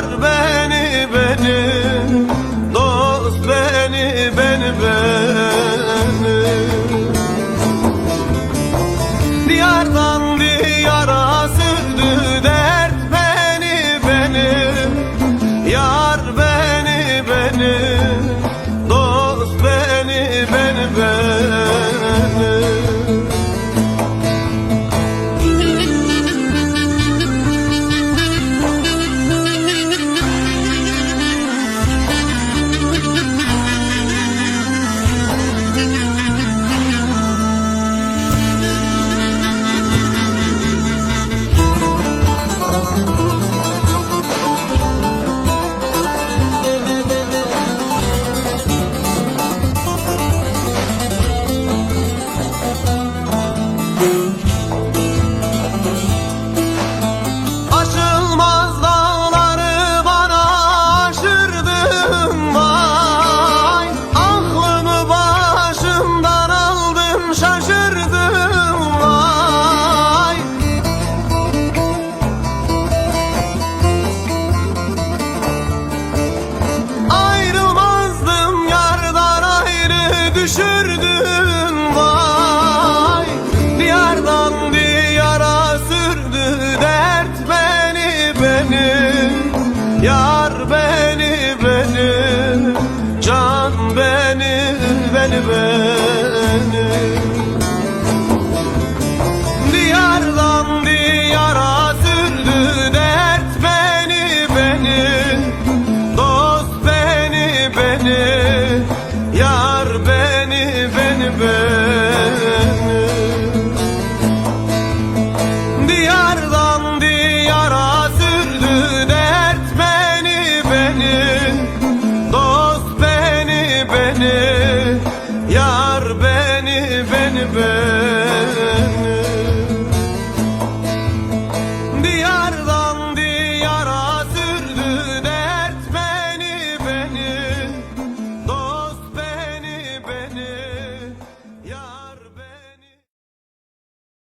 darbe düşürdün vay. Diyardan diyara sürdü dert beni beni. Yar beni beni. Can beni beni beni. baby